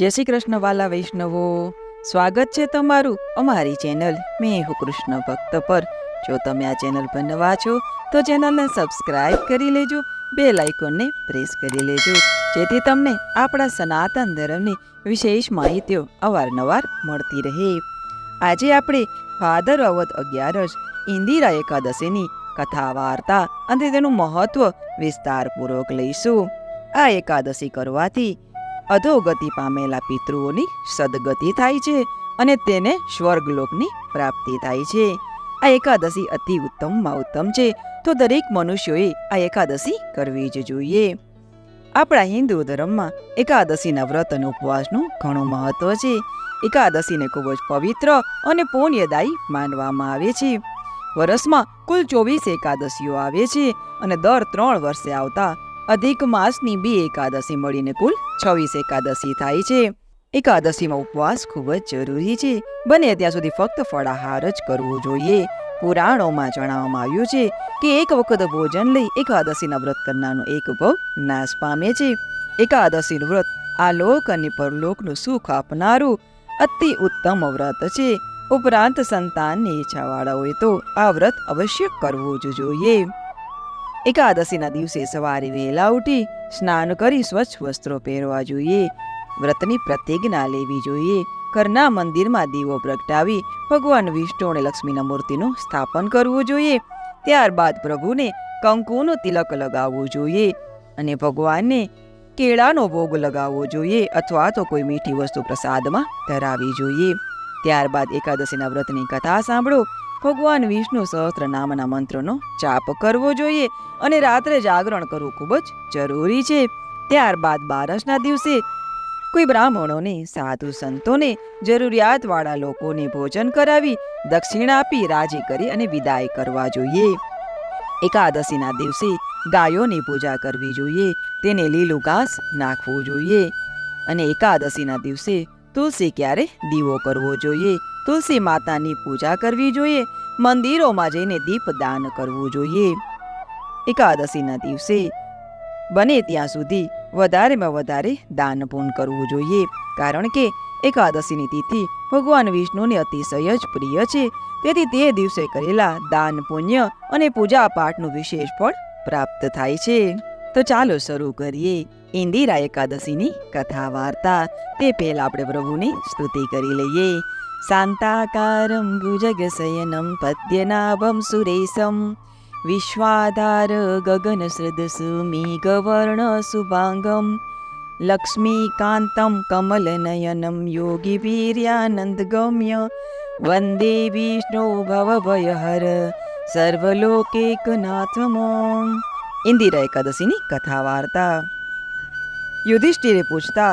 જય શ્રી કૃષ્ણ, વાલા વૈષ્ણવો. સ્વાગત છે તમારું અમારી ચેનલ મેં હું કૃષ્ણ ભક્ત પર. જો તમે આ ચેનલ પર નવા છો, તો ચેનલને સબસ્ક્રાઇબ કરી લેજો બે લાઇકોનને પ્રેસ કરી લેજો, જેથી તમને આપણા સનાતન ધર્મની વિશેષ માહિતીઓ અવારનવાર મળતી રહે. આજે આપણે ભાદર અવધ અગિયારસ, ઇન્દિરા એકાદશીની કથા, વાર્તા અને તેનું મહત્વ વિસ્તારપૂર્વક લઈશું. આ એકાદશી કરવાથી અધોગતિ પામેલા પિતૃઓની સદગતિ થાય છે અને તેને સ્વર્ગલોકની પ્રાપ્તિ થાય છે. આ એકાદશી અતિ ઉત્તમમાં ઉત્તમ છે, તો દરેક મનુષ્યોએ આ એકાદશી કરવી જ જોઈએ. આપણા હિન્દુ ધર્મમાં એકાદશીના વ્રત અને ઉપવાસનું ઘણું મહત્વ છે. એકાદશીને ખૂબ જ પવિત્ર અને પુણ્યદાયી માનવામાં આવે છે. વર્ષમાં કુલ ચોવીસ એકાદશીઓ આવે છે અને દર ત્રણ વર્ષે આવતા અધિક માસની બે એકાદશી મળીને કુલ છવ્વીસ એકાદશી થાય છે. એકાદશીમાં ઉપવાસ ખૂબ જ જરૂરી છે. બને ત્યાં સુધી ફક્ત ફળાહાર જ કરવો જોઈએ. પુરાણોમાં જણાવવામાં આવ્યું છે કે એક વખત ભોજન લઈ એકાદશીના વ્રત કરનારનો એક ભવ નાશ પામે છે. એકાદશીનું વ્રત આ લોક અને પરલોકનું સુખ આપનારું અતિ ઉત્તમ વ્રત છે. ઉપરાંત સંતાનની ઈચ્છાવાળા હોય તો આ વ્રત અવશ્ય કરવું જ જોઈએ. એકાદશીના દિવસે સવારે વહેલા ઉઠી સ્નાન કરી સ્વચ્છ વસ્ત્રો પહેરવા જોઈએ. વ્રતની પ્રતિજ્ઞા લેવી જોઈએ. ઘરના મંદિરમાં દીવો પ્રગટાવી ભગવાન વિષ્ણુ અને લક્ષ્મીના મૂર્તિનું સ્થાપન કરવું જોઈએ. ત્યારબાદ પ્રભુને કંકુનું તિલક લગાવવું જોઈએ અને ભગવાનને કેળાનો ભોગ લગાવવો જોઈએ અથવા તો કોઈ મીઠી વસ્તુ પ્રસાદમાં ધરાવી જોઈએ. ત્યારબાદ એકાદશીના વ્રતની કથા સાંભળો. ભગવાન વિષ્ણુ સહસ્ત્ર નામના મંત્રનો જાપ કરવો જોઈએ અને રાત્રે જાગરણ કરવું ખૂબ જ જરૂરી છે. ત્યારબાદ બારસના દિવસે કોઈ બ્રાહ્મણોને, સાધુ સંતોને, જરૂરિયાતવાળા લોકોને ભોજન કરાવી દક્ષિણા આપી રાજી કરી અને વિદાય કરવા જોઈએ. એકાદશીના દિવસે ગાયોની પૂજા કરવી જોઈએ, તેને લીલું ઘાસ નાખવું જોઈએ અને એકાદશીના દિવસે તુલસી ક્યારે દીવો કરવો જોઈએ. તુલસી માતાની પૂજા કરવી જોઈએ, મંદિરોમાં જઈને દીપદાન કરવું જોઈએ. એકાદશીના દિવસે બને ત્યાં સુધી વધારેમાં વધારે દાન પૂર્ણ કરવું જોઈએ, કારણ કે એકાદશીની તિથિ ભગવાન વિષ્ણુને અતિશય જ પ્રિય છે. તેથી તે દિવસે કરેલા દાન, પુણ્ય અને પૂજા પાઠનું વિશેષ ફળ પ્રાપ્ત થાય છે. તો ચાલો શરૂ કરીએ ઇન્દિરા એકાદશીની કથા વાર્તા. તે પહેલા આપણે પ્રભુની સ્તુતિ કરી લઈએ. शान्ताकारं भुजगशयनं पद्यनाभं सुरेशं विश्वाधार गगनसृदसुमेघवर्णसुभाङ्गं लक्ष्मीकान्तं कमलनयनं योगिवीर्यानन्दगम्य वन्दे विष्णो भवभयहर सर्वलोकेकनाथम। इंदिरा एकादशीनी कथा युधिष्ठिरे पूछता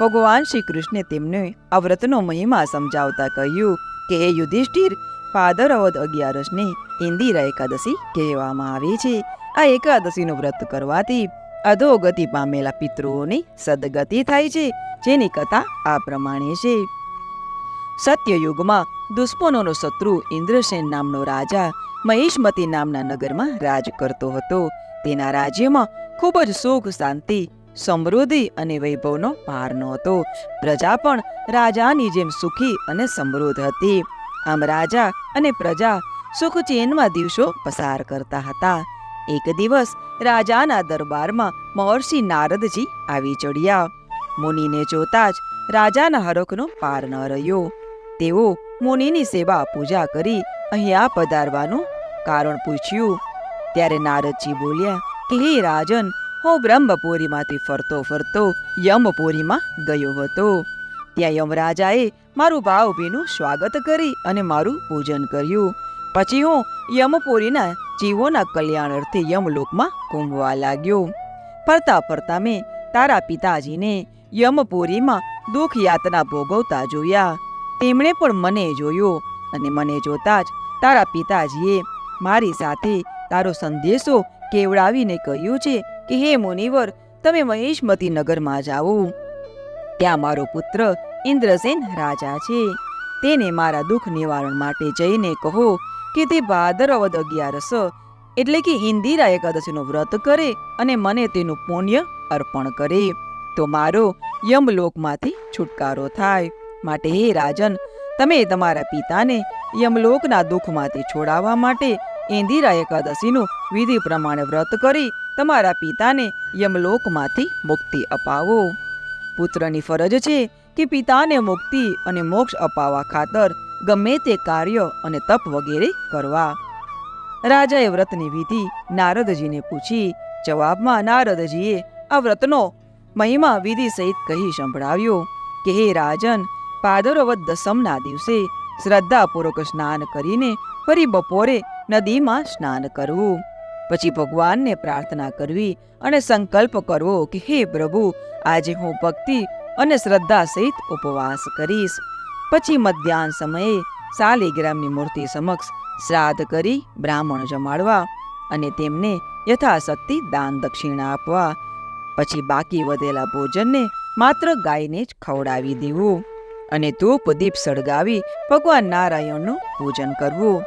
ભગવાન શ્રી કૃષ્ણે તેમને આ વ્રતનો મહિમા સમજાવતા કહ્યું કે એ યુધિષ્ઠિર પાદરવદ અગિયારસને ઇન્દિરા એકાદશી કહેવામાં આવે છે. આ એકાદશીનું વ્રત કરવાથી અધોગતિ પામેલા પિતૃઓની સદગતિ થાય છે, જેની કથા આ પ્રમાણે છે. સત્યયુગમાં દુશ્મનોનો શત્રુ ઇન્દ્રસેન નામનો રાજા મહેશમતી નામના નગરમાં રાજ કરતો હતો. તેના રાજ્યમાં ખૂબ જ સુખ શાંતિ સમૃદ્ધિ અને વૈભવનો પાર નહોતો. પ્રજા પણ રાજાની જેમ સુખી અને સમૃદ્ધ હતી. આમ રાજા અને પ્રજા સુખ ચેનમાં દિવસો પસાર કરતા હતા. એક દિવસ રાજાના દરબારમાં મહર્ષિ નારદજી આવી ચડ્યા. મુનિને જોતા જ રાજાના હરખનો પાર ન રહ્યો. તેઓ મુનિની સેવા પૂજા કરી અહીંયા પધારવાનું કારણ પૂછ્યું. ત્યારે નારદજી બોલ્યા, કે હે રાજન હું બ્રહ્મપુરીમાંથી ફરતો ફરતો યમપુરીમાં ગયો હતો. ત્યાં યમરાજાએ મારું ભાવભીનું સ્વાગત કરી અને મારું પૂજન કર્યું. પછી હું યમપુરીના જીવોના કલ્યાણ અર્થે યમલોકમાં ઘૂમવા લાગ્યો. ફરતા ફરતા મેં તારા પિતાજીને યમપુરીમાં દુઃખ યાતના ભોગવતા જોયા. તેમણે પણ મને જોયો અને મને જોતા જ તારા પિતાજીએ મારી સાથે તારો સંદેશો કેવડાવીને કહ્યું છે કે હે મુનિવર, તમે મહેશમતી નગરમાં જાઓ. ત્યાં મારો પુત્ર ઇન્દ્રસેન રાજા છે. તેને મારા દુઃખ નિવારણ માટે જઈને કહો કે તે ભાદરવદ અગિયારસ, એટલે કે ઇન્દિરા એકાદશીનું વ્રત કરે અને મને તેનું પુણ્ય અર્પણ કરે. તો મારો યમલોકમાંથી છુટકારો થાય. માટે હે રાજન, તમે તમારા પિતાને યમલોકના દુઃખમાંથી છોડાવવા માટે ઇન્દિરા એકાદશીનું વિધિ પ્રમાણે વ્રત કરી તમારા પિતાને યમલોકમાંથી મુક્તિ અપાવો. પુત્રની ફરજ છે કે પિતાને મુક્તિ અને મોક્ષ અપાવવા ખાતર ગમે તે કાર્ય અને તપ વગેરે કરવા. રાજાએ વ્રતની વિધિ નારદજીને પૂછી. જવાબમાં નારદજીએ આ વ્રતનો મહિમા વિધિ સહિત કહી સંભળાવ્યો કે, હે રાજન પાદરવદ દસમના દિવસે શ્રદ્ધાપૂર્વક સ્નાન કરીને ફરી બપોરે નદીમાં સ્નાન કરવું. પછી ભગવાનને પ્રાર્થના કરવી અને સંકલ્પ કરવો કે હે પ્રભુ, આજે હું ભક્તિ અને શ્રદ્ધા સહિત ઉપવાસ કરીશ. પછી મધ્યાહન સમયે શાલિગ્રામની મૂર્તિ સમક્ષ શ્રાદ્ધ કરી બ્રાહ્મણ જમાડવા અને તેમને યથાશક્તિ દાન દક્ષિણા આપવા. પછી બાકી વધેલા ભોજનને માત્ર ગાયને જ ખવડાવી દેવું અને ધૂપ દીપ સળગાવી ભગવાન નારાયણનું પૂજન કરવું.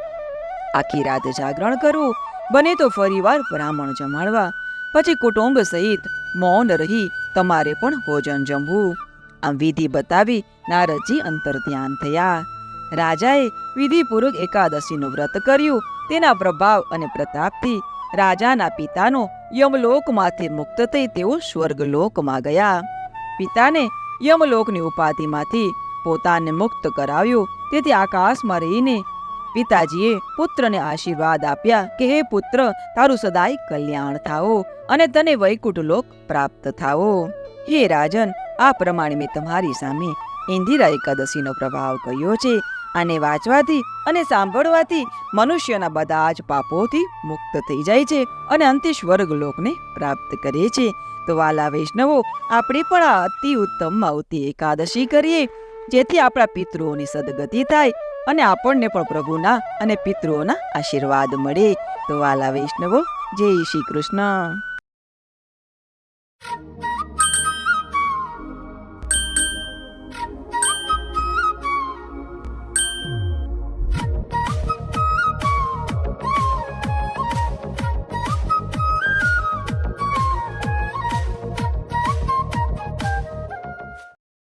આખી રાત જાગરણ કરવું બને તો ફરીવાર બ્રાહ્મણ જમાડવા, પછી કુટુંબ સહિત મૌન રહી તમારે પણ ભોજન જમવું. આમ વિધિ બતાવી નારદજી અંતર ધ્યાન થયા. રાજાએ વિધિપૂર્વક એકાદશીનું વ્રત કર્યું. તેના પ્રભાવ અને પ્રતાપથી રાજાના પિતાનો યમલોકમાંથી મુક્ત થઈ તેઓ સ્વર્ગલોકમાં ગયા. પિતાને યમલોકની ઉપાધિમાંથી પોતાને મુક્ત કરાવ્યો. તેથી આકાશમાં રહીને પિતાજીએ પુત્રને આશીર્વાદ આપ્યા કે, હે પુત્ર, તારું સદાય કલ્યાણ થાઓ અને તને વૈકુંઠ લોક પ્રાપ્ત થાઓ. હે રાજન, આ પ્રમાણે મેં તમારી સામે ઇન્દિરા એકાદશીનો પ્રભાવ કહ્યો છે આને વાંચવાથી અને સાંભળવાથી મનુષ્યના બધા જ પાપોથી મુક્ત થઈ જાય છે અને અંતે સ્વર્ગ લોકને પ્રાપ્ત કરે છે. તો વાલા વૈષ્ણવો, આપણે પણ આ અતિ ઉત્તમમાં ઉત્તિ એકાદશી કરીએ જેથી આપણા પિતૃઓની સદગતિ થાય અને આપણને પણ પ્રભુના અને પિતૃઓના આશીર્વાદ મળે. તો વાલા વૈષ્ણવો, જય શ્રી કૃષ્ણ.